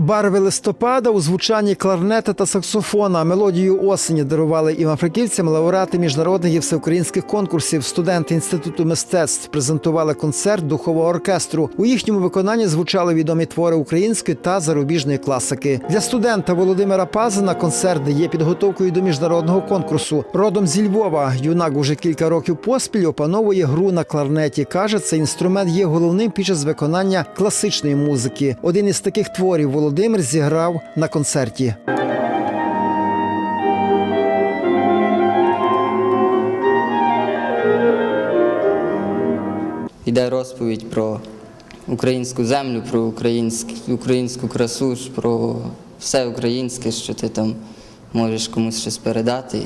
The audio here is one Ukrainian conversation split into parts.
Барви листопада у звучанні кларнета та саксофона. Мелодію осені дарували івано-франківцям лауреати міжнародних і всеукраїнських конкурсів. Студенти інституту мистецтв презентували концерт духового оркестру. У їхньому виконанні звучали відомі твори української та зарубіжної класики. Для студента Володимира Пазина концерт є підготовкою до міжнародного конкурсу. Родом зі Львова юнак уже кілька років поспіль опановує гру на кларнеті. каже, цей інструмент є головним під час виконання класичної музики. Один із таких творів Володимир зіграв на концерті. Йде розповідь про українську землю, про українську, українську красу, про все українське, що ти там можеш комусь щось передати,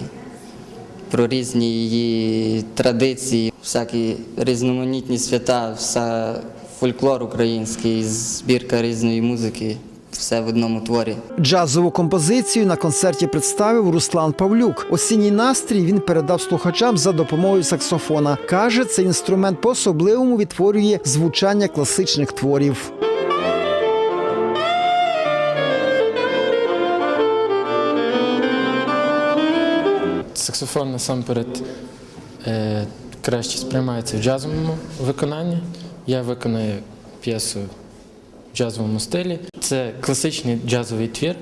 про різні її традиції, всякі різноманітні свята, вся фольклор український, збірка різної музики, все в одному творі. Джазову композицію на концерті представив Руслан Павлюк. Осінній настрій він передав слухачам за допомогою саксофона. каже, цей інструмент по-особливому відтворює звучання класичних творів. Саксофон насамперед е, краще сприймається в джазовому виконанні. Я виконую п'єсу джазовому стилі. Це класичний джазовий твір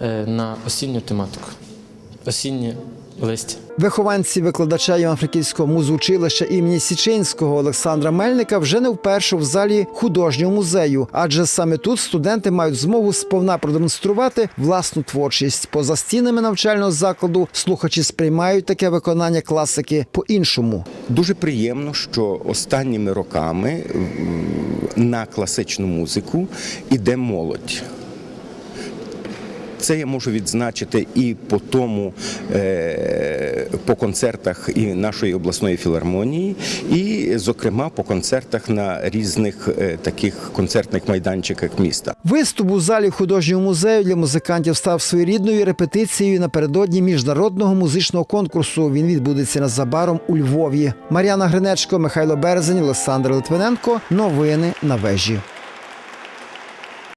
е, на осінню тематику. Осіннє листя. Вихованці викладача Івано-Франківського музучилища імені Січинського Олександра Мельника вже не вперше в залі художнього музею, адже саме тут студенти мають змогу сповна продемонструвати власну творчість. Поза стінами навчального закладу слухачі сприймають таке виконання класики по-іншому. Дуже приємно, що останніми роками на класичну музику іде молодь. Це я можу відзначити і по тому, е, по концертах і нашої обласної філармонії, і, зокрема, по концертах на різних е, таких концертних майданчиках міста. Виступ у залі художнього музею для музикантів став своєрідною репетицією напередодні міжнародного музичного конкурсу. Він відбудеться незабаром у Львові. Мар'яна Гринечко, Михайло Березень, Олександр Литвиненко. Новини на вежі.